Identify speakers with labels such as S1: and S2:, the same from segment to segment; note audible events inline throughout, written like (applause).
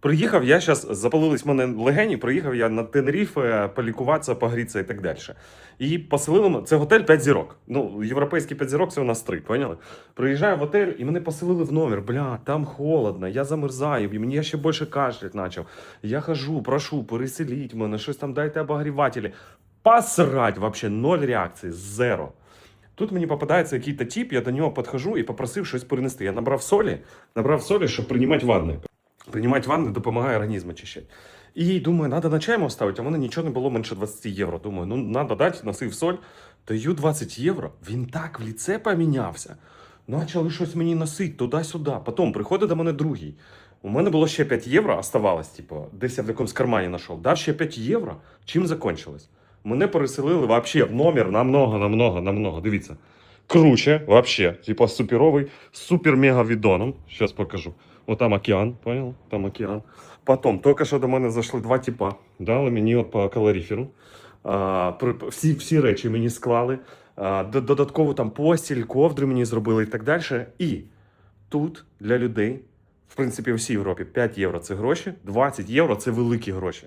S1: приїхав я зараз, запалились в мене легені, приїхав я на Тенеріфе полікуватися, погрітися і так далі. І поселили це готель 5 зірок. Ну, європейський 5 зірок це у нас 3, поняли? Приїжджаю в готель, і мене поселили в номер. Бля, там холодно, я замерзаю, і мені ще більше кашлять почав. Я хожу, прошу, переселіть мене, щось там дайте обогрівателі. Посрать, вообще ноль реакції, зеро. Тут мені попадається якийсь тип, я до нього підходжу і попросив щось перенести. Я набрав солі, набрав солі, щоб приймати ванни. Приймати ванни допомагає організм очищати. І думаю, треба на чаймо вставити, а в мене нічого не було менше 20 євро. Думаю, ну треба дати, носив соль. Даю 20 євро. Він так в ліце помінявся. Почали щось мені носити туди-сюди. Потім приходить до мене другий. У мене було ще 5 євро, оставалось, типу, десь я в якомусь кармані знайшов. Дав ще 5 євро. Чим закончилось? Мене переселили вообще в номер намного, намного, намного. Дивіться. Круче, вообще. Типа суперовий, супер-мега відоном. Сейчас покажу. Вот там океан, понял? Там океан. Потім, тільки що до мене зайшли два типа. Дали мені от по калоріферу. А, всі, всі речі мені склали. А, додатково там постіль, ковдри мені зробили і так далі. І тут для людей, в принципі, у всій Європі 5 євро це гроші, 20 євро це великі гроші.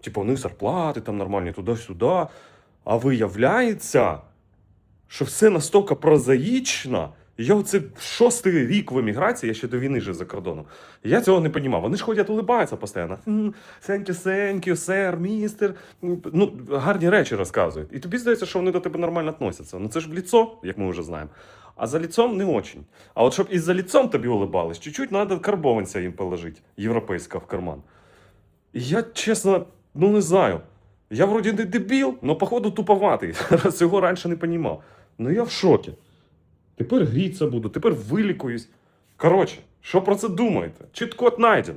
S1: Типу, у них зарплати там нормальні туди-сюди. А виявляється, що все настільки прозаїчно. Я оце шостий рік в еміграції, я ще до війни жив за кордоном. Я цього не розумів. Вони ж ходять, улибаються постійно. Сенькю, сенькю, сер, містер. Ну, гарні речі розказують. І тобі здається, що вони до тебе нормально відносяться. Ну це ж в ліцо, як ми вже знаємо. А за лицом не очень. А от щоб і за лицом тобі улибались, чуть-чуть треба карбованця їм положити, європейського в карман. І я, чесно, ну не знаю. Я вроді не дебіл, але походу туповатий. (laughs) Цього раніше не понімав. Ну я в шокі. Тепер гріться буду, тепер вилікуюсь. Коротше, що про це думаєте? Чіт-код найден.